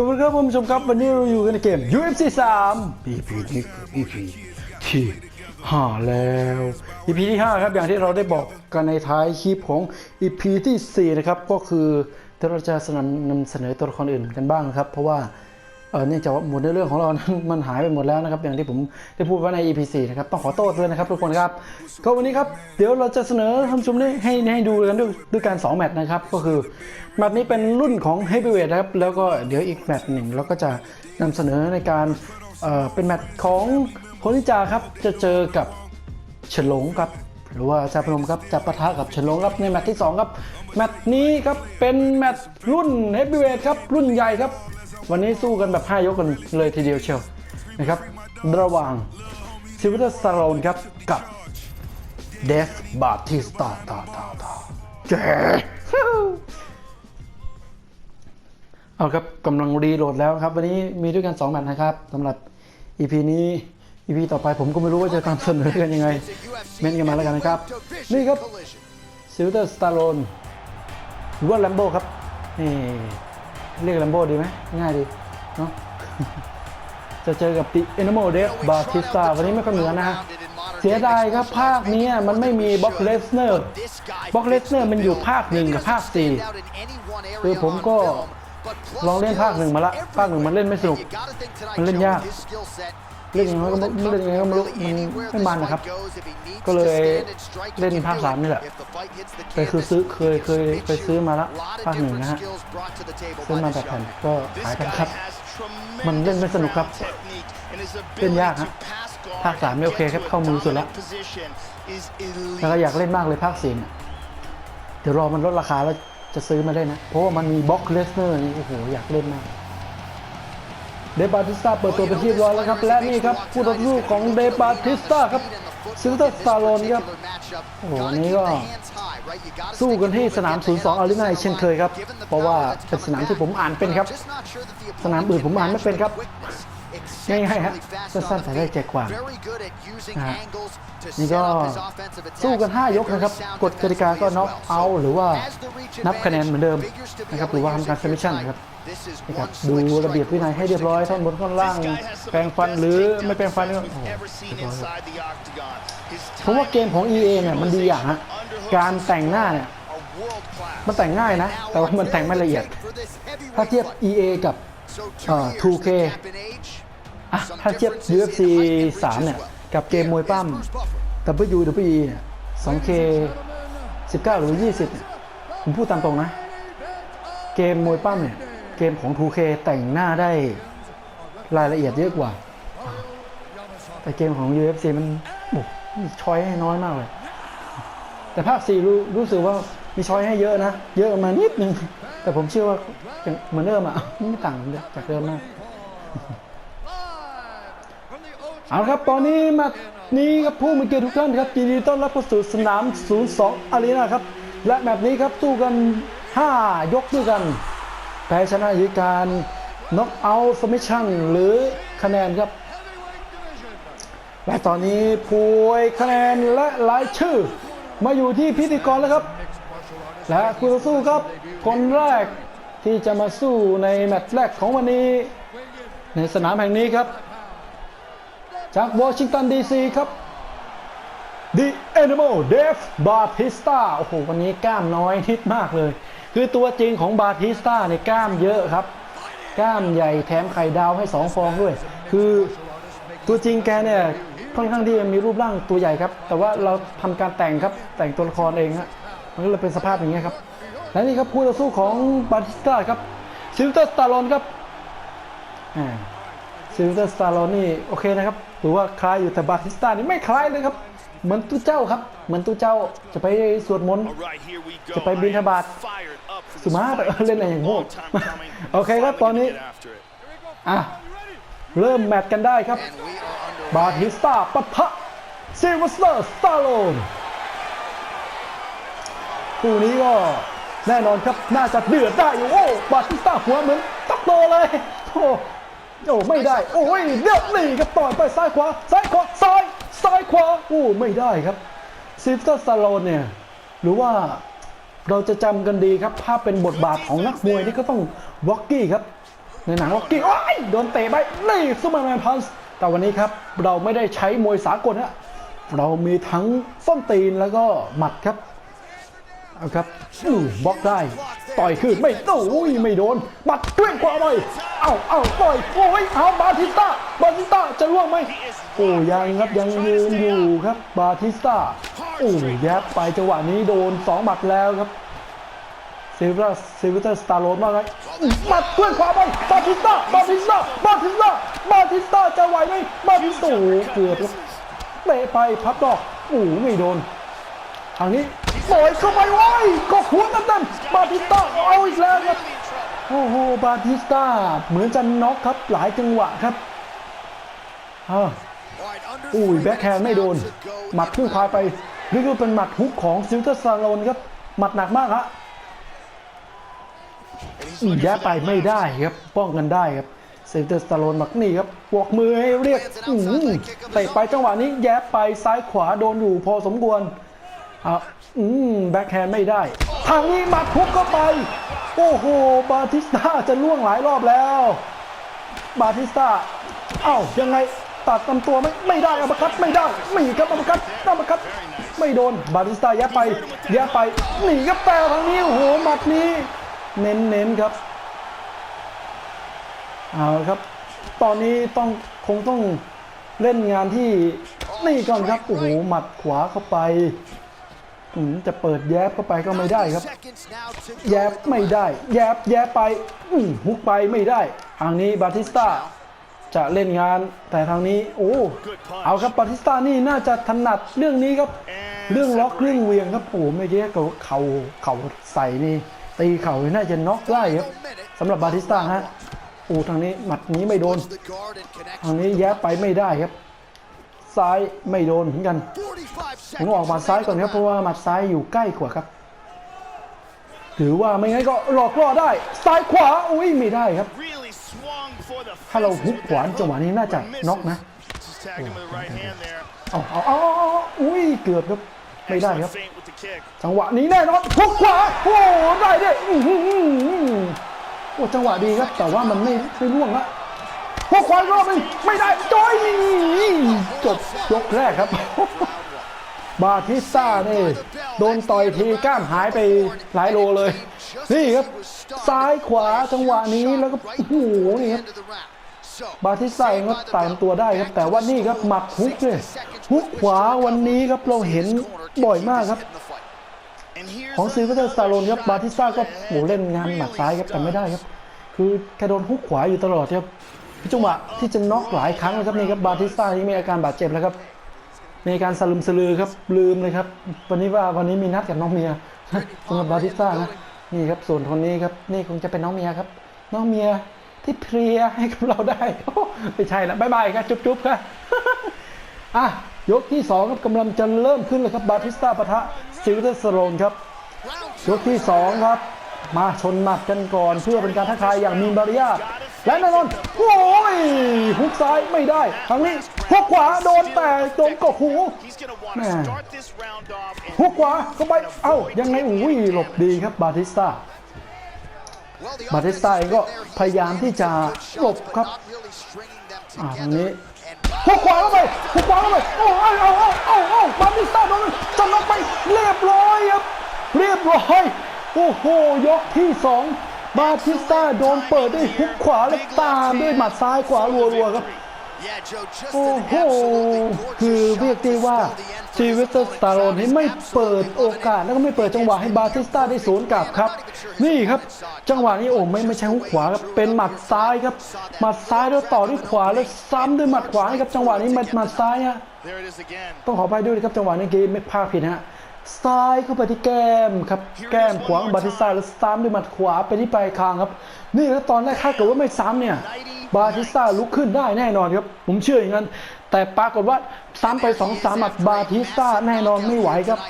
สวัสดีครับคุณผู้ชมครับวันนี้เราอยู่กันในเกม UFC 3 EP ที่ EP ที่5แล้ว EP ที่5ครับอย่างที่เราได้บอกกันในท้ายคลิปของ EP ที่ 4 นะครับ ก็คือเราจะสนับนำเสนอตัวละครอื่นกันบ้างครับ เพราะว่า เออเนื่องจากว่าหมดในเรื่องของเรานั้นมันหายไปหมดแล้วนะครับ อย่างที่ผมได้พูดไว้ใน EP 4นะครับต้องขอโทษด้วยนะครับทุกคนครับก็วันนี้ครับเดี๋ยวเราจะเสนอท่านผู้ชมได้ให้ให้ดูกันด้วยด้วยการ2แมตช์นะครับก็คือแมตช์นี้เป็นรุ่นของ Heavyweight นะครับแล้วก็เดี๋ยวอีกแมตช์หนึ่งเราก็จะนำเสนอในการเเป็นแมตช์ของโคนิจาครับจะเจอกับเฉลงครับหรือว่าจาพนมครับจะปะทะกับเฉลงครับในแมตช์ที่ 2 ครับแมตช์นี้ครับเป็นแมตช์รุ่น Heavyweight ครับรุ่นใหญ่ครับ วันนี้สู้กันแบบ 5 ยกกันเลยทีเดียวเชียวนะครับ ระหว่างซิวอร์สตาร์โลนครับกับเดฟบาติสตาตาตาตาเจ๊เอาครับกำลังรีโหลดแล้วครับ วันนี้มีด้วยกัน2แมตช์นะครับสำหรับ EP นี้ EP ต่อไปผมก็ไม่รู้ว่าจะทำเสนอกันยังไง เม้นกันมาแล้วกันนะครับ นี่ครับซิลเตอร์สตาร์โลนหรือว่าแลมโบครับนี่ เรียกแลมโบดีไหมง่ายดีเนาะจะเจอกับติเอ n นโมเดฟบาติสตาวันนี้ไม่ค่อยเหมือนนะฮะเสียดายครับภาคนี้มันไม่มีบ็อกเลสเนอร์บ็อกเลสเนอร์มันอยู่ภาคหนึ่งกับภาคสี่คือผมก็ลองเล่นภาคหนึ่งมาละภาคหนึ่งมันเล่นไม่สนุก มันเล่นยาก เล่นยังไงก็ไม่เล่นยังไงก็ไม่รู้มันไม่มันนะครับ ก็เลยเล่นภาคสามนี่แหละแต่คือซื้อเคยเคยไปซื้อมาละภาคหนึ่งนะฮะซื้อมาแบบแผ่นก็ขายกันครับ มันเล่นไม่สนุกครับเล่นยากฮะภาคสามไม่โอเคครับเข้ามือสุดละแล้วก็อยากเล่นมากเลยภาคสี่เดี๋ยวรอมันลดราคาแล้วจะซื้อมาได้นะ เพราะว่ามันมีบ็อกเลสเนอร์นี่โอ้โหอยากเล่นมาก เดบาติสตาเปิดตัวเป็นที่เรียบร้อยแล้วครับ และนี่ครับผู้ต่อสู้ของเดบาติสตาครับซิลเตอร์สตาโลนครับโอ้โหอันนี้ก็สู้กันที่สนาม 02อารีนาเช่นเคยครับ เพราะว่าเป็นสนามที่ผมอ่านเป็นครับ สนามอื่นผมอ่านไม่เป็นครับ ง่ายๆฮะสั้นๆแต่ได้ใจกว่านะฮะนี่ก็สู้กัน 5 ยกนะครับกฎกติกาก็น็อกเอาหรือว่านับคะแนนเหมือนเดิมนะครับหรือว่าทำการเซมิชั่นนะครับนะครับดูระเบียบวินัยให้เรียบร้อยท่อนบนท่อนล่าง แปรงฟันหรือไม่แปรงฟันก็โอ้โหเรียบร้อยครับผมว่าเกมของ EA เนี่ยมันดีอย่างฮะการแต่งหน้าเนี่ยมันแต่งง่ายนะ แต่ว่ามันแต่งไม่ละเอียด ถ้าเทียบ EA กับเอ่อ 2K อะถ้าเทียบ UFC 3 เนี่ย กับเกมมวยปั้ม WWE เนี่ย 2K 19 หรือ 20เนี่ยผมพูดตามตรงนะ เกมมวยปั้มเนี่ย เกมของ 2K แต่งหน้าได้รายละเอียดเยอะกว่า แต่เกมของ UFC มันโอ้มีช้อยให้น้อยมากเลย แต่ภาค 4 รู้รู้สึกว่ามีช้อยให้เยอะนะ เยอะมานิดนึง แต่ผมเชื่อว่าเหมือนเดิมอะไม่ต่างจากเดิมมาก เอาครับตอนนี้มานี้ครับผู้มีเกียรติทุกท่านครับยินดีต้อนรับเข้าสู่สนาม 02อารีนาครับ และแมตช์นี้ครับสู้กัน 5 ยกด้วยกันแพ้ชนะยู่การน็อกเอาท์สมิชชั่นหรือคะแนนครับ และตอนนี้ผู้คะแนนและรายชื่อ มาอยู่ที่พิธีกรแล้วครับ และคู่ต่อสู้ครับ คนแรกที่จะมาสู้ในแมตช์แรกของวันนี้ ในสนามแห่งนี้ครับ จากวอชิงตันดีซีครับ The Animal Dave Batista โอ้โห วันนี้กล้ามน้อยนิดมากเลย คือตัวจริงของบาติสตาเนี่ยกล้ามเยอะครับ กล้ามใหญ่แถมไข่ดาวให้สองฟองด้วย คือตัวจริงแกเนี่ยค่อนข้างที่จะมีรูปร่างตัวใหญ่ครับ แต่ว่าเราทำการแต่งครับ แต่งตัวละครเองฮะ มันก็เลยเป็นสภาพอย่างเงี้ยครับ และนี่ครับคู่ต่อสู้ของบาติสตาครับซิลเตอร์สตาลอนครับอ่าซิลเตอร์สตาร์โลนี่โอเคนะครับ หรือว่าคล้ายอยู่แต่บาติสตานี่ไม่คล้ายเลยครับ เหมือนตู้เจ้าครับ เหมือนตู้เจ้าจะไปสวดมนต์จะไปบินทบาทสุมาไปเล่นอะไรอย่างโง่โอเคครับตอนนี้อะเริ่มแมตช์กันได้ครับ บาติสตาปะทะซิลเวอร์สเตอร์สตาร์โลนคู่นี้ก็แน่นอนครับ น่าจะเดือดได้อยู่โอ้บาติสตาหัวเหมือนตักโตเลยโอ้ โอ้ไม่ได้ โอ้ยเดือดนี่ครับต่อยไปซ้ายขวาซ้ายขวาซ้ายซ้ายขวาโอ้ไม่ได้ครับซิลเตอร์สตาโลนเนี่ยหรือว่าเราจะจำกันดีครับถ้าเป็นบทบาทของนักมวยที่ก็ต้องวอกกี้ครับ ในหนังล็อกกี้โอ้ยโดนเตะไปนี่ซูเปอร์แมนพันส์แต่วันนี้ครับเราไม่ได้ใช้มวยสากลฮะเรามีทั้งส้นตีนแล้วก็หมัดครับ เอาครับบล็อกได้ ต่อยขึ้นไม่โอ้ยไม่โดนหมัดเกลี้ยขวาไปเอาเอาต่อยโอ้ยเอาบาติสตาบาติสตาจะล่วงไหมโอ้ยังครับยังยืนอยู่ครับบาติสตาโอ้แยบไปจังหวะนี้โดนสองหมัดแล้วครับซิลเวอร์ซิลเวอร์สตาร์โรนมากครับหมัดเกลี้ยขวาไปบาติสตาบาติสตาบาติสตาบาติสตาจะไหวไหมบาติสต้าเกือบเตะไปพับดอกโอ้ไม่โดน ทางนี้ปล่อยเข้าไปไว้ก็หัวเต็มๆบาติสต้าเอาอีกแล้วครับโอ้โหบาติสต้าเหมือนจะน็อกครับหลายจังหวะครับอ่าอุ้ยแบ็คแฮนด์ไม่โดน หมัดขึ้นพายไปเรียกว่าเป็นหมัดฮุกของซิลเตอร์ซาโลนครับหมัดหนักมากฮะอีแย่ไปไม่ได้ครับป้องกันได้ครับเซิลเตอร์ซาโลนหมักนี่ครับบวกมือให้เรียกเตะไปจังหวะนี้แย่ไปซ้ายขวาโดนอยู่พอสมควร อะอืมแบ็คแฮนด์ไม่ได้ ทางนี้หมัดทุบเข้าไป โอ้โห บาติสต้าจะล่วงหลายรอบแล้ว บาติสต้าเอ้ายังไงตัดลำตัวไม่ไม่ได้อัปคัตไม่ได้ไม่ครับอัปคัตอัปคัตไม่โดนบาติสต้าแย่ไปแย่ไปหนีครับแต่ทางนี้โอ้โหหมัดนี้ เน้นเน้นครับเอาครับ ตอนนี้ต้องคงต้องเล่นงานที่นี่ก่อนครับโอ้โหหมัดขวาเข้าไป จะเปิดแยบเข้าไปก็ไม่ได้ครับ แยบไม่ได้ แยบแยบไปอืมฮุกไปไม่ได้ทางนี้บาติสต้าจะเล่นงาน แต่ทางนี้โอ้เอาครับบาติสต้านี่น่าจะถนัดเรื่องนี้ครับ เรื่องล็อกเรื่องเหวียงครับโอ้ไม่เกี้กับเข่าเข่าใส่นี่ ตีเข่านี่น่าจะน็อกได้ครับสำหรับบาติสต้าฮะโอ้ทางนี้หมัดนี้ไม่โดน ทางนี้แยบไปไม่ได้ครับ ซ้ายไม่โดนเหมือนกันผมออกหมาซ้ายก่อนครับเพราะว่าหมัดซ้ายอยู่ใกล้กว่าครับ ถือว่าไม่งั้นก็หลอกล่อได้ ซ้ายขวาอุ้ยไม่ได้ครับ ถ้าเราฮุกขวาจังหวะนี้น่าจะน็อกนะเอาเอาเอาเอาเอาอุ้ยเกือบครับไม่ได้ครับ จังหวะนี้แน่นอนฮุกขวาโอ้ได้ด้วยอื้อหือโอ้จังหวะดีครับ แต่ว่ามันไม่ไม่ร่วงละ ฮุกขวาอีกรอบหนึงไม่ได้จอยจบยกแรกครับ บาทิสต้านี่ โดนต่อยทีก้ามหายไปหลายโลเลย นี่ครับ ซ้ายขวาจังหวะนี้แล้วก็โอ้โหนี่ครับบาทิสต้าเองก็ตามตัวได้ครับ แต่ว่านี่ครับหมัดฮุกเลยฮุกขวาวันนี้ครับเราเห็นบ่อยมากครับ ของซิลเวอร์สตาร์โลนครับบาทิสต้าก็โหเล่นงานหมัดซ้ายครับแต่ไม่ได้ครับ คือแกโดนฮุกขวาอยู่ตลอดครับ จังหวะที่จะน็อกหลายครั้งเลยครับนี่ครับบาทิสต้าที่มีอาการบาดเจ็บแล้วครับมีอาการสลืมสลือครับลืมเลยครับ วันนี้ว่าวันนี้มีนัดกับน้องเมียสำหรับบาติสต้านะนี่ครับส่วนคนนี้ครับนี่คงจะเป็นน้องเมียครับน้องเมียที่เพลียให้กับเราได้ไม่ใช่ละบายบายครับจุ๊บจุ๊บครับอะยกที่สองครับกำลังจะเริ่มขึ้นเลยครับบาติสต้าปะทะซิลเตอร์สโลนครับยกที่สองครับมาชนหมัดกันก่อนเพื่อเป็นการทักทายอย่างมีมารยาท และแน่นอนโอ้ยฮุกซ้ายไม่ได้ทางนี้ฮุกขวาโดนแต่โดนกกหูแม่ฮุกขวาเข้าไปเอ้ายังไงอุ้ยหลบดีครับบาติสตาบาติสตาเองก็พยายามที่จะหลบครับอ่าตรงนี้ฮุกขวาเข้าไปฮุกขวาเข้าไปโอ้เอาเอาเอาเอาเอาบาติสตาโดนจะน็อกไปเรียบร้อยครับเรียบร้อยโอ้โหยกที่สอง บาติสต้าโดนเปิดด้วยฮุกขวาและตามด้วยหมัดซ้ายขวารัวๆครับ โอ้โห คือเรียกได้ว่าซีเวสเตอร์สตาร์โรนไม่เปิดโอกาสแล้วก็ไม่เปิดจังหวะให้บาติสต้าได้สวนกลับครับ นี่ครับ จังหวะนี้โอ้ไม่ไม่ใช่ฮุกขวาครับเป็นหมัดซ้ายครับ หมัดซ้ายแล้วต่อด้วยขวาแล้วซ้ำด้วยหมัดขวาครับจังหวะนี้หมัดซ้ายฮะต้องขอไปด้วยครับจังหวะนี้เกมไม่พลาดผิดฮะ ซ้ายเข้าไปที่แก้มครับ แก้มขวางบาติสต้าแล้วซ้ำด้วยหมัดขวาไปที่ปลายคางครับ นี่แล้วตอนแรกถ้าเกิดว่าไม่ซ้ำเนี่ย บาติสต้าลุกขึ้นได้แน่นอนครับ ผมเชื่ออย่างนั้น แต่ปรากฏว่าซ้ำไปสองสามหมัดบาติสต้าแน่นอนไม่ไหวครับ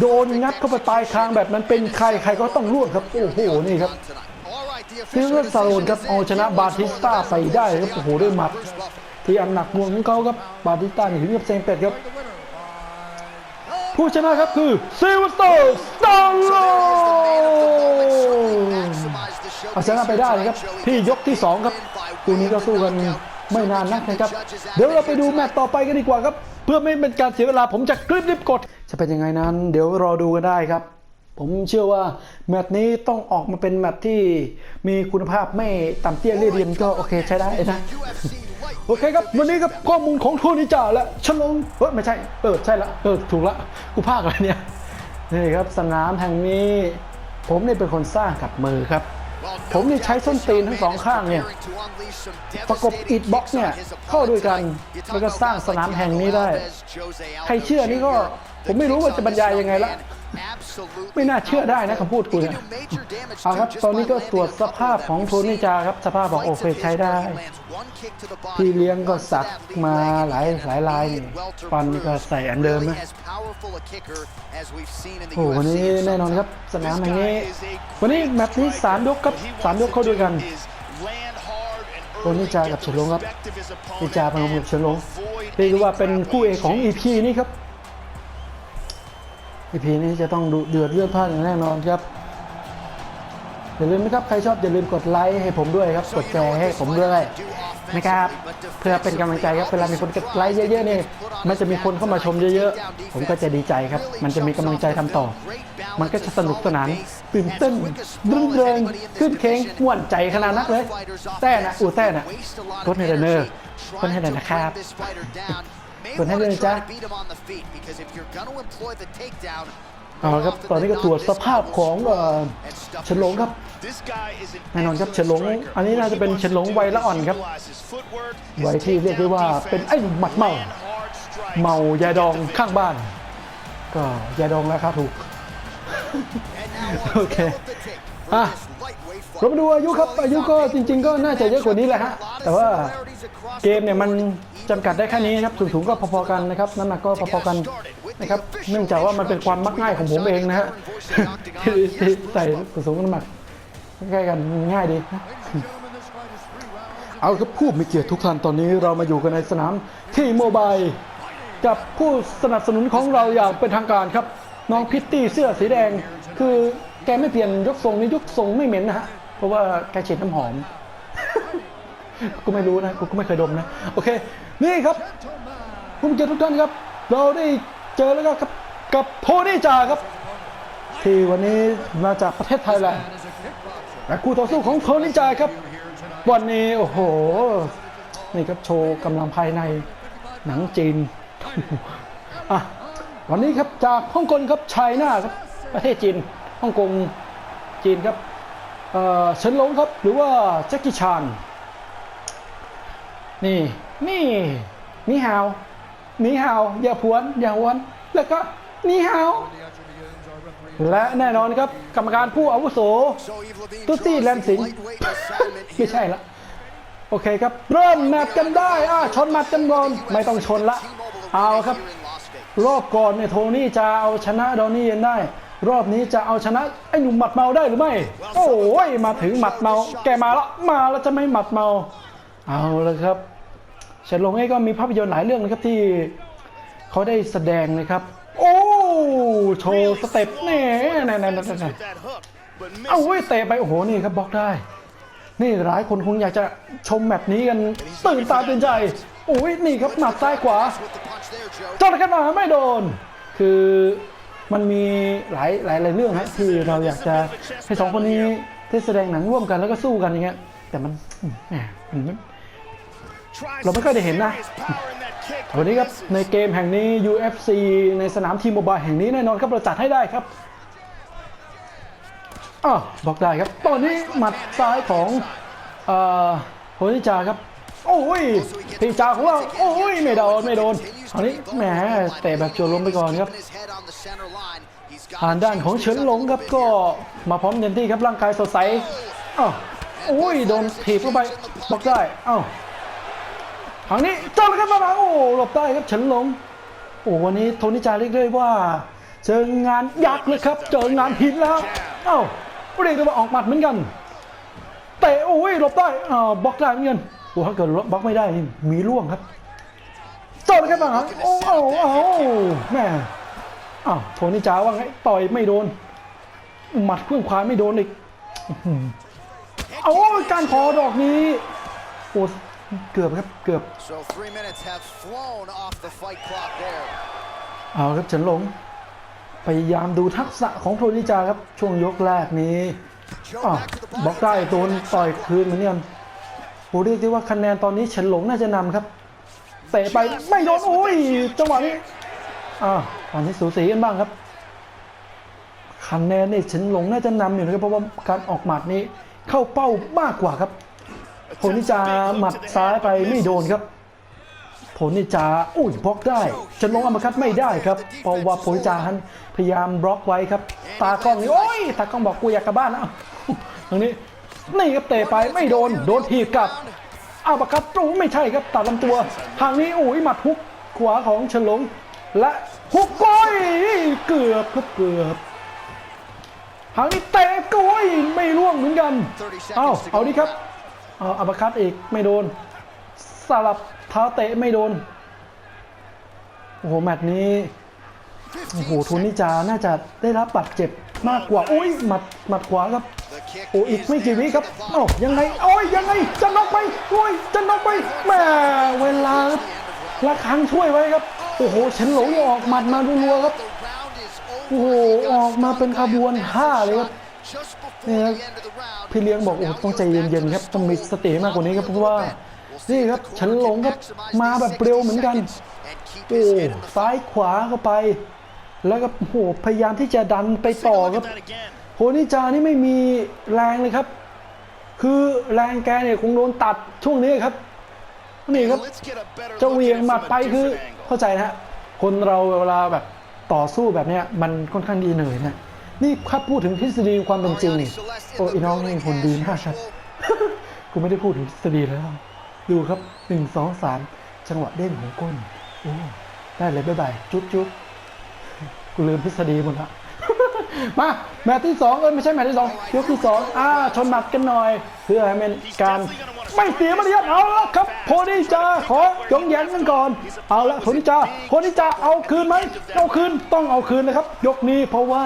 โดนงัดเข้าไปปลายคางแบบนั้นเป็นใครใครก็ต้องร่วงครับ โอ้โห นี่ครับซิลเวอร์ซาโลนครับเอาชนะบาติสต้าไปได้ครับ โอ้โห ด้วยหมัดที่อันหนักหน่วงของเขาครับ บาติสต้านี่ถึงกับเซงเป็ดครับ ผู้ชนะครับคือซิลเวอร์สตาร์สตาร์โลเอาชนะไปได้นะครับที่ยกที่ 2 ครับคู่นี้ก็สู้กันไม่นานนักนะครับ เดี๋ยวเราไปดูแมตช์ต่อไปกันดีกว่าครับ เพื่อไม่เป็นการเสียเวลาผมจะคลิปรีบกด จะเป็นยังไงนั้น เดี๋ยวรอดูกันได้ครับ ผมเชื่อว่าแมตช์นี้ต้องออกมาเป็นแมตช์ที่มีคุณภาพไม่ต่ำเตี้ยเรียเรียนก็โอเคใช้ได้นะ โอเคครับ วันนี้ครับข้อมูลของโทนี่จ่าและฉลองเฮ้ยไม่ใช่เออใช่ละเออถูกละกูพากอะไรเนี่ยนี่ครับสนามแห่งนี้ ผมนี่เป็นคนสร้างกับมือครับ ผมนี่ใช้ส้นตีนทั้งสองข้างเนี่ยประกบอิฐบล็อกเนี่ยเข้าด้วยกันแล้วก็สร้างสนามแห่งนี้ได้ ใครเชื่อนี่ก็ผมไม่รู้ว่าจะบรรยายยังไงละ ไม่น่าเชื่อได้นะคำพูดกูเนี่ยเอาครับตอนนี้ก็ตรวจสภาพของโทนี่จาครับสภาพบอกโอเคใช้ได้ พี่เลี้ยงก็สักมาหลายหลายลายนี่ฟันนี่ก็ใส่อันเดิมนะโอ้โหวันนี้แน่นอนครับสนามแห่งนี้ วันนี้แมตช์นี้สามยกครับสามยกเข้าด้วยกันโทนี่จากับเฉินหลงครับนี่จาพนมกับเฉินหลงเรียกได้ว่าเป็นคู่เอกของ EP นี้ครับ EP นี้จะต้องดุเดือดเลือดพลานอย่างแน่นอนครับอย่าลืมนะครับใครชอบอย่าลืมกดไลค์ให้ผมด้วยครับกดแชร์ให้ผมด้วยนะครับเพื่อเป็นกำลังใจครับเวลามีคนกดไลค์เยอะๆเนี่ยมันจะมีคนเข้ามาชมเยอะๆ ผมก็จะดีใจครับ มันจะมีกำลังใจทำต่อ มันก็จะสนุกสนานตื่นเต้นรื่นเริงขึ้นเคงม่วนใจขนาดนักเลย แต่นะอูแต่นะกดให้เลยเนอร์กดให้เลยนะครับ กดให้เลยนะจ๊ะเอาละครับตอนนี้ก็ตรวจสภาพของเอ่อเฉินหลงครับแน่นอนครับเฉินหลงอันนี้น่าจะเป็นเฉินหลงวัยละอ่อนครับวัยที่เรียกได้ว่าเป็นไอ้หนุ่มหมัดเมาเมายาดองข้างบ้าน ก็ยาดองราคาถูกโอเคอะ เรามาดูอายุครับอายุก็จริง ๆ ก็น่าจะเยอะกว่านี้แหละฮะแต่ว่าเกมเนี่ยมันจำกัดได้แค่นี้ครับสูงสูงก็พอๆกันนะครับน้ำหนักก็พอๆกันนะครับเนื่องจากว่ามันเป็นความมักง่ายของผมเองนะฮะที่ใส่สูงน้ำหนักใกล้กันง่ายดีนะเอาครับผู้มีเกียรติทุกท่านตอนนี้เรามาอยู่กันในสนามที่โมบายกับผู้สนับสนุนของเราอย่างเป็นทางการครับ น้องพิตตี้เสื้อสีแดง คือแกไม่เปลี่ยนยกทรงนี่ยกทรงไม่เหม็นนะฮะ เพราะว่าแกฉีดน้ำหอม กูไม่รู้นะ กูก็ไม่เคยดมนะ โอเค นี่ครับผู้มีเกียรติทุกท่านครับ เราได้เจอแล้วก็ครับ กับโทนี่จาครับ ที่วันนี้มาจากประเทศไทยแหละและคู่ต่อสู้ของโทนี่จาครับ วันนี้โอ้โห นี่ครับโชว์กำลังภายในหนังจีนอะวันนี้ครับจากฮ่องกงครับไชน่าครับประเทศจีนฮ่องกงจีนครับ เอ่อเฉินหลงครับ หรือว่าแจ็คกี้ชานนี่นี่นี่ฮาวนี่ฮาวอย่าพวนอย่าหวน แล้วก็นี่ฮาวและแน่นอนครับกรรมการผู้อาวุโสตุ๊ซี่แลนสิงไม่ใช่ละโอเคครับ เริ่มแมตช์กันได้อะชนแมตช์กันก่อนไม่ต้องชนละ เอาครับ รอบก่อนเนี่ยโทนี่จะเอาชนะดอนนี่เย็นได้ รอบนี้จะเอาชนะไอ้หนุ่มหมัดเมาได้หรือไม่ โอ้ยมาถึงหมัดเมา แกมาแล้วมาแล้วจะไม่หมัดเมา เอาลยครับเฉินหลงเองก็มีภาพยนตร์หลายเรื่องนะครับที่เขาได้แสดงนะครับ โอ้โชว์สเต็ปแน่แน่แน่แน่แน่เอาเว้ยเตะไปโอ้โหนี่ครับบล็อกได้ นี่หลายคนคงอยากจะชมแมตช์นี้กันตื่นตาตื่นใจโอ้ยนี่ครับหมัดซ้ายขวาจอดกันมาไม่โดน คือ มันมีหลายหลายหลายเรื่องฮะที่เราอยากจะให้สองคนนี้ที่แสดงหนังร่วมกันแล้วก็สู้กันอย่างเงี้ยแต่มันแหมมันเราไม่ค่อยได้เห็นนะ วันนี้ครับ ในเกมแห่งนี้ UFC ในสนามทีมโมบายแห่งนี้แน่นอนครับเราจัดให้ได้ครับอ้าวบอกได้ครับ ตอนนี้หมัดซ้ายของเอ่อโฮนิจาครับ โอ้ยพีจ่าของเราโอ้ยไม่โดนไม่โดนคราวนี้แหมเตะแบบโจวลมไปก่อนครับทางด้านของเฉินหลงครับก็มาพร้อมเต็มที่ครับร่างกายสดใสอ้าวโอ้ยโดนถีบเข้าไปบอกได้อ้าวทางนี้เจ้ากันมาโอ้หลบได้ครับเฉินหลงโอ้วันนี้โทนิจาเรียกได้ว่า เจองานยักษ์เลยครับเจองานหินแล้วเอ้าเรียกได้ว่าออกหมัดเหมือนกันเตะโอ้ยหลบได้อ่าบล็อกได้เหมือนกัน โอ้ถ้าเกิดบล็อกไม่ได้นี่มีร่วงครับต่อยกันมาโอ้โอ้โอ้แม่อ้าวโทนี่จาว่าไงต่อยไม่โดน หมัดเครื่องควายไม่โดนอีกอื้อหือโอ้ยการขอดอกนี้โอ้เกือบครับเกือบ So three minutes have flown off the fight clock there. เอาครับเฉินหลงพยายามดูทักษะของโทนิจาครับ ช่วงยกแรกนี้ Joe อ้าว back to the บล็อก body. ได้โดนต่อยคืนเหมือนกันโอ้ เรียกได้ว่าคะแนนตอนนี้เฉินหลงน่าจะนำครับ เตะไปไม่โดนโอ้ยจังหวะนี้อ่าวตอนนี้สูสีกันบ้างครับคะแนนนี่เฉินหลงน่าจะนำอยู่นะครับเพราะว่าการออกหมัดนี้เข้าเป้ามากกว่าครับโทนิจาหมัดซ้ายไปไม่โดนครับโพนิจาอุ้ยบล็อกได้จะลงอัมคัดไม่ได้ครับเพราะว่าโพนิจาฮันพยายามบล็อกไว้ครับ ตากล้องนี่โอ้ยตากล้องบอกกูอยากกลับบ้านนะตรงนี้ นี่ครับเตะไปไม่โดนโดนทีบกลับอัมคัดตรูไม่ใช่ครับตัดลำตัวทางนี้อุ้ยหมัดฮุกขวาของฉลง และฮุกก้อยเกือบครับเกือบทางนี้เตะก้อยไม่ร่วงเหมือนกันเอาเอาดิครับเอาอัปคัตอีกไม่โดนสลับเท้าเตะไม่โดนโอ้โหแมตช์นี้โอ้โหโทนิจาน่าจะได้รับบาดเจ็บ มากกว่าอุ้ยหมัดหมัดขวาครับ The kick โอ้อีก is ไม่กี่ there วิ to ครับ the body. เอ้ายังไง โอ้ยยังไง จะน็อกไป โอ้ยจะน็อกไปแหม่เวลาครับละครั้งช่วยไว้ครับ โอ้โหเฉินหลงออกหมัดมารัวๆครับ The round is over. โอ้โหออกมาเป็นขบวนห้าเลยครับ Just before นี่ครับ the end of the round. พี่เลี้ยงบอกโอ้ต้องใจเย็นๆครับต้องมีสติมากกว่านี้ครับเพราะว่านี่ครับเฉินหลงครับมาแบบเร็วเหมือนกันโอ้ซ้ายขวาเข้าไป แล้วก็โอ้โหพยายามที่จะดันไปต่อครับโหนิจานี่ไม่มีแรงเลยครับ คือแรงแกเนี่ยคงโดนตัดช่วงนี้ครับนี่ครับจะเหวียงหมัดไปคือเข้าใจนะฮะคนเราเวลาแบบต่อสู้แบบเนี้ยมันค่อนข้างดีเหนื่อยนะนี่ครับพูดถึงทฤษฎีความเป็นจริงนี่โอ้อีน้องนี่คนดีมากครับกูไม่ได้พูดถึงทฤษฎีแล้ว ดูครับหนึ่งสองสามจังหวะเด้งของก้นโอ้ได้เลยบ๊ายบายจุ๊บจุ๊บ กูลืมทฤษฎีหมดละมาแมตช์ที่สองเอ้ยไม่ใช่แมตช์ที่สองยกที่สองอ่าชนหมัดกันหน่อย เพื่อให้เป็นการไม่เสียมารยาทเอาละครับโพนิจาขอยงแย้งกันก่อน เอาละโพนิจาโพนิจาเอาคืนไหมเอาคืนต้องเอาคืนนะครับ ยกนี้เพราะว่า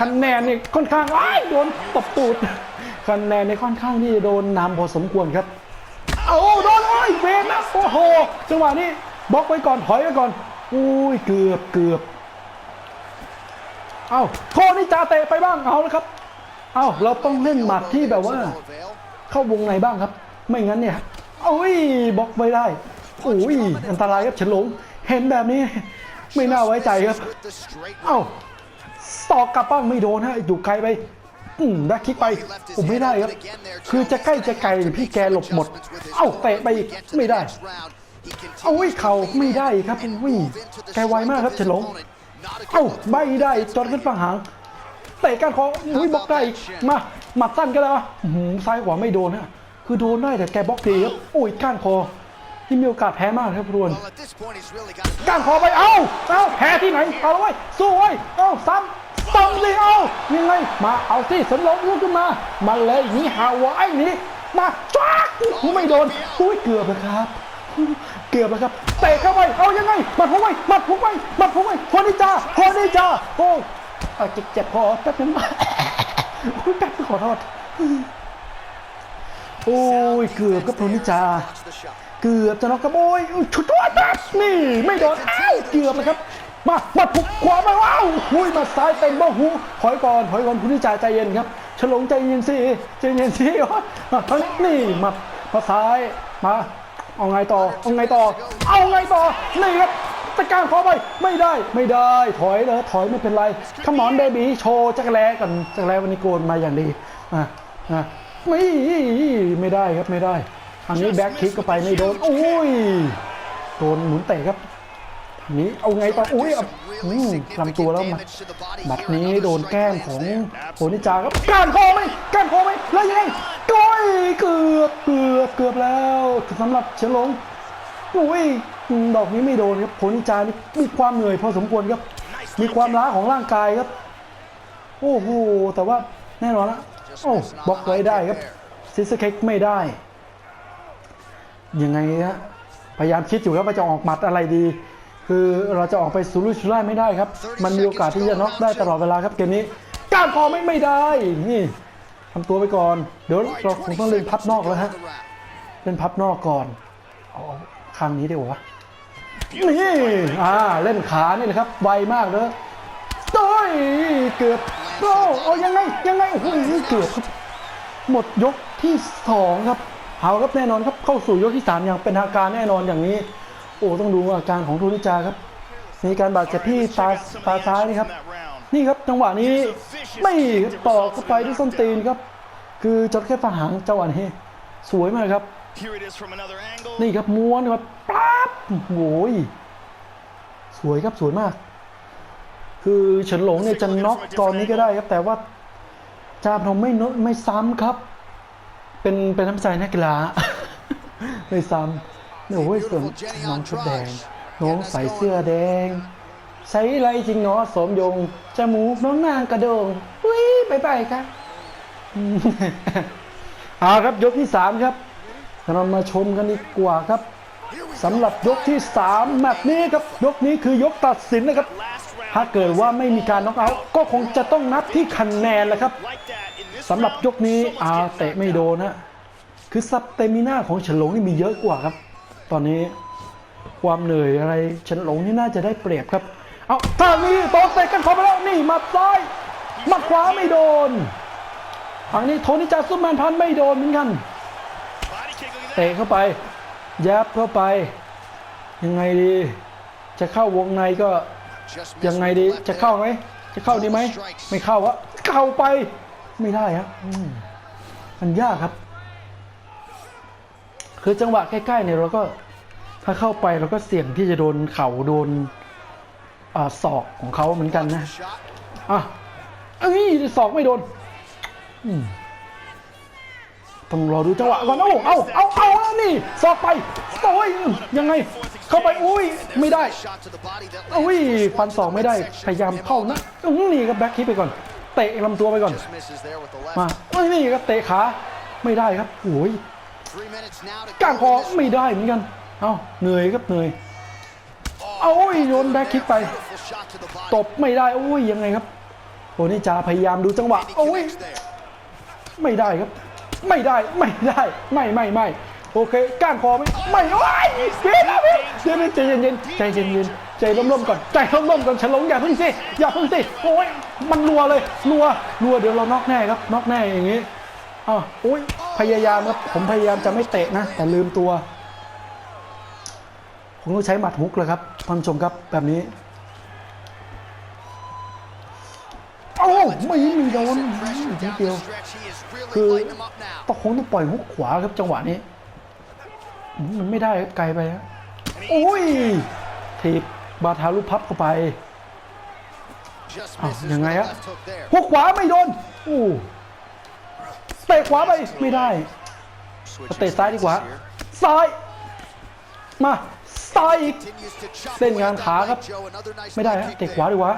คะแนนนี่ค่อนข้างอ้ยโดนตบตูดคะแนนนี่ค่อนข้างที่โดนนำพอสมควรครับเอาโดนโอ้ยเวรนะโอ้โหจังหวะนี้บล็อกไว้ก่อนถอยไว้ก่อนอุ้ยเกือบเกือบ เอาโทนี่จาเตะไปบ้างเอาแล้วครับ เอาเราต้องเล่นหมัดที่แบบว่า เข้าวงในบ้างครับ ไม่งั้นเนี่ยโอ้ยบล็อกไว้ได้โอ้ยอันตรายครับเฉินหลงเห็นแบบนี้ไม่น่าไว้ใจครับ เอ้าตอกกลับบ้างไม่โดนฮะอยู่ไกลไปอืมแบ็คคิกไปผมไม่ได้ครับ คือจะใกล้จะไกลพี่แกหลบหมด เอ้าเตะไปอีกไม่ได้ เอาไว้เข่าไม่ได้ครับวิ่งแกไวมากครับเฉินหลง เอ้าไม่ได้จอดขึ้นฝั่งหางเตะก้านคออุ้ยบล็อกได้อีกมาหมัดสั้นก็แล้วหือซ้ายขวาไม่โดนฮะคือโดนได้แต่แกบล็อกดีครับโอ้ยก้านคอที่มีโอกาสแพ้มากครับรวนก้านคอไปเอ้าเอ้าแพ้ที่ไหนเอาละเว้ยสู้เว้ยเอ้าซ้ำซ้ำสิเอ้ายังไงมาเอาสิสนลงลุกขึ้นมามาเลยหนี่หาวไอ้หนี่มาจ้าไม่โดนอุ้ยเกือบแล้วครับ เกือบแล้วครับเตะเข้าไปเอายังไงหมัดผมไว้หมัดผมไว้หมัดผมไว้โคนิจาโคนิจาโอ้เอาจ็บเจ็บคอแป๊บนึงโอ้ยแป๊บนึงขอโทษโอ้ยเกือบกับโคนิจาเกือบจะน็อกกระโบยอุ๊ยชุดตัวดับนี่ไม่โดนอ้าวเกือบนะครับมามาผุกขวามาว้าวหุยมาซ้ายเต็มบ้าหูถอยก่อนถอยก่อนคุณนิจาใจเย็นครับฉลองใจเย็นสิใจเย็นสิโอ๊ยมาทางนี้นี่มามาซ้ายมา เอาไงต่อ เอาไงต่อ เอาไงต่อ นี่ครับตะการขอไป ไม่ได้ ไม่ได้ ถอยเลยถอยไม่เป็นไรขมอนเบบีโชว์จักรแลก่อนจักรแลวันนี้โกนมาอย่างดี อะ อะ ไม่ ไม่ได้ครับ ไม่ได้ อันนี้แบ็คคิกก็ไปไม่โดน โอ้ย โดนหมุนเตะครับ นี้เอาไงต่ออุ้ยอืมลำตัวแล้วมาบัดนี้โดนแก้มของโหนิจาครับก้านคอไหมก้านคอไหมแล้วยังไงก้อยเกือบเกือบเกือบแล้วสำหรับเฉลงอุ้ยดอกนี้ไม่โดนครับโหนิจานี่มีความเหนื่อยพอสมควรครับ มีความล้าของร่างกายครับ โอ้โหแต่ว่าแน่นอนละโอ้บล็อกไว้ได้ครับซิสเค้กไม่ได้ยังไงฮะพยายามคิดอยู่ครับว่าจะออกหมัดอะไรดี คือเราจะออกไปสุรุ่ยสุร่ายไม่ได้ครับ มันมีโอกาสที่จะน็อกได้ตลอดเวลาครับเกมนี้ก้านคอไม่ไม่ได้นี่ทำตัวไปก่อน เดี๋ยวเราคงต้องเล่นพับนอกแล้วฮะเล่นพับนอกก่อนเอาข้างนี้ดีกว่านี่อ่าเล่นขานี่นะครับไวมากเลยโต้ยเกือบโอ้เอายังไงยังไงโอ้โหเกือบครับหมดยกที่สองครับเอาครับแน่นอนครับเข้าสู่ยกที่สามอย่างเป็นทางการแน่นอนอย่างนี้โอ้ต้องดูอาการของทูนิจาครับ มีการบาดเจ็บที่ตาตาซ้ายนี่ครับ นี่ครับจังหวะนี้ไม่ต่อเข้าไปด้วยส้นตีนครับ คือจดแค่ฝันหางจังหวะนี้สวยมากครับ นี่ครับม้วนครับปั๊บโอ้ยสวยครับสวยมาก คือเฉินหลงเนี่ยจะน็อกตอนนี้ก็ได้ครับ แต่ว่าจามทองไม่นไม่ซ้ำครับ เป็นเป็นน้ำใจนักกีฬาไม่ซ้ำ เนี่ยโอ้ยส่วนน้องชุดแดง น้องใส่เสื้อแดง ใส่อะไรจริงเนาะสมยง จมูกน้องนางกระโดงอุ้ยไปไปครับอืมเอาครับยกที่สามครับ เรามาชมกันดีกว่าครับสำหรับยกที่3แมตช์นี้ครับ ยกนี้คือยกตัดสินนะครับ ถ้าเกิดว่าไม่มีการน็อกเอาท์ก็คงจะต้องนับที่คะแนนแหละครับสำหรับยกนี้อาเตะไม่โดนนะคือสเตมิน่าของฉินหลงนี่มีเยอะกว่าครับ ตอนนี้ความเหนื่อยอะไรฉินหลงนี่น่าจะได้เปรียบครับ เอาท่านี้โดนเตะกันเข้าไปแล้วนี่มัดซ้ายมัดขวาไม่โดนทางนี้โทนี่จาซุปแมนพันไม่โดนเหมือนกันเตะเข้าไป ยับเข้าไป ยังไงดี จะเข้าวงในก็ ยังไงดีจะเข้าไหมจะเข้าดีไหมไม่เข้าวะเข้าไปไม่ได้ครับมันยากครับ คือจังหวะใกล้ๆเนี่ยเราก็ถ้าเข้าไปเราก็เสี่ยงที่จะโดนเข่าโดนอศอกของเขาเหมือนกันนะอะเอ้ยศอกไม่โดนต้องรอดูจังหวะก่อนเอาเอาเอาเอาเอานี่ศอกไปโอ้ยยังไง เข้าไป อุ้ย ไม่ได้อุ้ยฟันศอกไม่ได้ พยายามเข้านะนี่ก็แบ็คคิปไปก่อน เตะลำตัวไปก่อน มาเอ้ยนี่ก็เตะขา ไม่ได้ครับโอ้ย ก้างคอไม่ได้เหมือนกัน เอาเหนื่อยครับเหนื่อยเอาโอ้ยโยนแบ็คคิกไป ตบไม่ได้โอ้ยยังไงครับโอ้นี่จาพยายามดูจังหวะโอ้ยไม่ได้ครับ ไม่ได้ไม่ได้ไม่ไม่ไม่โอเคก้านคอไหมไม่โอ้ยเวียนแล้วเวียนเดี๋ยวใจเย็นๆใจเย็นๆใจร่มๆก่อนใจร่มๆก่อนฉลองอย่าพิ่งสิอย่าพิ่งสิโอ้ยมันรัวเลยรัวรัวเดี๋ยวเราน็อกแน่ครับน็อกแน่อย่างงี้ อ้าวโอ้ยพยายามครับผมพยายามจะไม่เตะนะ แต่ลืมตัวผมต้องใช้หมัดฮุกเลยครับท่านผู้ชมครับแบบนี้เอ้ไม่มีโดนนิดเดียวคือต้องคงต้องปล่อยฮุกขวาครับจังหวะนี้มันไม่ได้ไกลไปฮะโอ้ยถีบบาทารุพับเข้าไปอ้าวยังไงฮะฮุกขวาไม่โดนโอ้ ตะขวาไปไม่ได้เตะซ้ายดีกว่า ซ้าย มาซ้ายอีกเล่นงานขาครับ ไม่ได้ฮะเตะขวาดีกว่า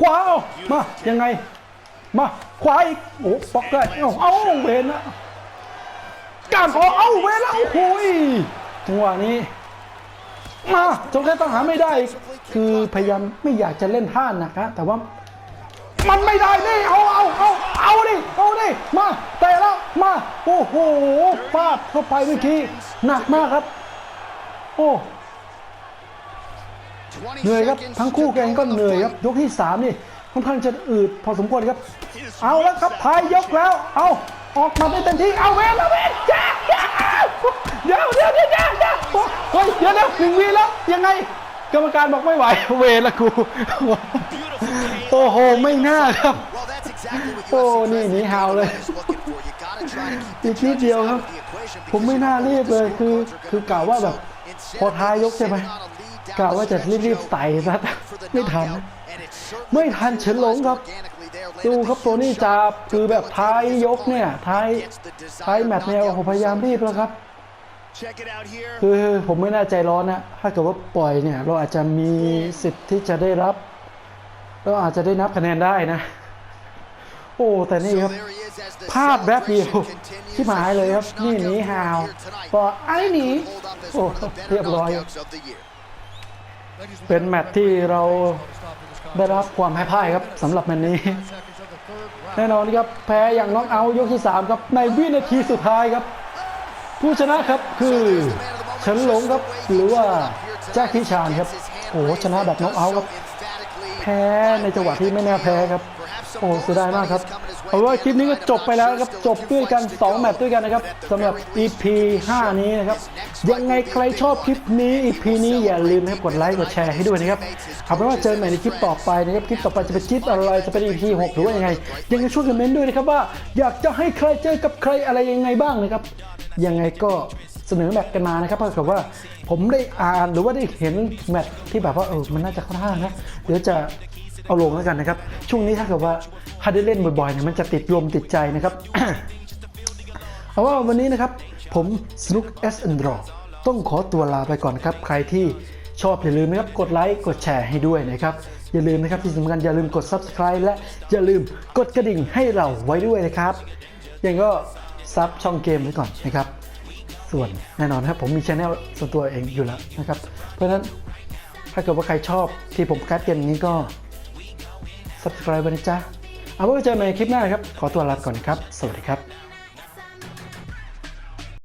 ขวาเอามายังไง มาขวาอีกโอ้บล็อกได้เอ้าเอาเวนนะการขอเอาเวนแล้วโอ้ยจังหวะนี้มาจงแค่ต้องหาไม่ได้ คือพยายามไม่อยากจะเล่นท่าหนักฮะแต่ว่า มันไม่ได้นี่เอาเอาเอาเอาดิเอาดิมาเตะแล้วมาโอ้โหฟาดเข้าไปเมื่อกี้หนักมากครับ โอ้เหนื่อยครับทั้งคู่แกงก็เหนื่อยครับยกที่สามนี่ค่อนข้างจะอืดพอสมควรครับ เอาแล้วครับท้ายยกแล้ว เอาออกมาได้เต็มที่เอาเวนแล้วเวนจ้าจ้าเดี๋ยวเดี๋ยวเดี๋ยวเดี๋ยวเฮ้ยเดี๋ยวเดี๋ยวหนึ่งวีแล้วยังไง กรรมการบอกไม่ไหวเวรละกู โอ้โห ไม่น่าครับ Well, that's exactly what โอ้ UFC นี่หนี President ห่าวเลย Dana White is looking for. You gotta try to keep อี the กนิด judges เดียว out ครับ of the equation ผมไม่ because น่า you know รีบ what เล the ยคือ scorecards are คือ gonna กล่าว be. ว่าแบบ So instead พอท้ายยกใช่ไหม sitting on a lead down กล่าวว่าจะ the stretch, รีบ Joe, ๆใส่ซะ for the ไม่ทัน knockout, and it certainly ไม่ทันเฉินหลงครับ organically there, ดู landed ครับ the ตัวนี้ huge จะ shot คือแบบ to ท้าย debilitate his ยกเนี่ย opponent ท้าย and gets the desired ท้ายแมตช์เนี่ยโอ้โห knockout พยายาม result. รีบแล้วครับ Check it out here. คือผมไม่น่าใจร้อนนะ ถ้าเกิดว่าปล่อยเนี่ย เราอาจจะมีสิทธิ์ที่จะได้รับ เราอาจจะได้นับคะแนนได้นะ โอ้แต่นี่ So ครับ there he is as the พลาดแป๊บเดียว celebration continues. ที่หายเลยครับ A นี่ huge หนี knockout หาว here tonight. พอไอ้หนี Hold up as โอ้ one of the better เรียบร้อย knockouts of the year. เป็นแมตช์ที่เราได้รับความแพ้พ่ายครับสำหรับแมตช์นี้ แน่นอนครับแพ้อย่างน็อกเอาท์ยกที่ 3 ครับ ในวินาทีสุดท้ายครับ ผู้ชนะครับคือเฉินหลงครับหรือว่าแจ็คคิชานครับโอ้โหชนะแบบน็อกเอาท์ครับแพ้ในจังหวะที่ไม่น่าแพ้ครับโอ้เสียดายมากครับเอาว่าคลิปนี้ก็จบไปแล้วครับจบด้วยกัน 2 แมตช์ด้วยกันนะครับสำหรับ EP 5 นี้นะครับยังไงใครชอบคลิปนี้ EP นี้อย่าลืมนะครับกดไลค์กดแชร์ให้ด้วยนะครับเอาเป็นว่าเจอกันใหม่ในคลิปต่อไปนะครับคลิปต่อไปจะเป็นคลิปอะไรจะเป็น EP 6 หรือว่ายังไง ยังไงช่วยกันเม้นต์ด้วยนะครับว่า อยากจะให้ใครเจอกับใครอะไรยังไงบ้างนะครับยังไงก็ เสนอแมตช์กันมานะครับเพราะกับว่าผมได้อ่านหรือว่าได้เห็นแมตช์ที่แบบว่าเออมันน่าจะเข้าท่านะเดี๋ยวจะเอาลงแล้วกันนะครับ ช่วงนี้ถ้าเกิดว่าถ้าได้เล่นบ่อยๆเนี่ยมันจะติดลมติดใจนะครับเอาว่าวันนี้นะครับผมสนุก S a n d r o ต้องขอตัวลาไปก่อนครับ ใครที่ชอบอย่าลืมนะครับกดไลค์กดแชร์ให้ด้วยนะครับ อย่าลืมนะครับที่สำคัญอย่าลืมกด Subscribe และอย่าลืมกดกระดิ่งให้เราไว้ด้วยนะครับยังก็ซับช่องเกมไว้ก่อนนะครับ ส่วนแน่นอนครับผมมีช anel ส่วนตัวเองอยู่แล้วนะครับ เพราะฉะนั้นถ้าเกิดว่าใครชอบที่ผมคัดเกมนี้ก็ subscribe ไว้นะจ๊ะ เอาไว้เจอกันในคลิปหน้านะครับ ขอตัวลาไปก่อนครับ สวัสดีครับ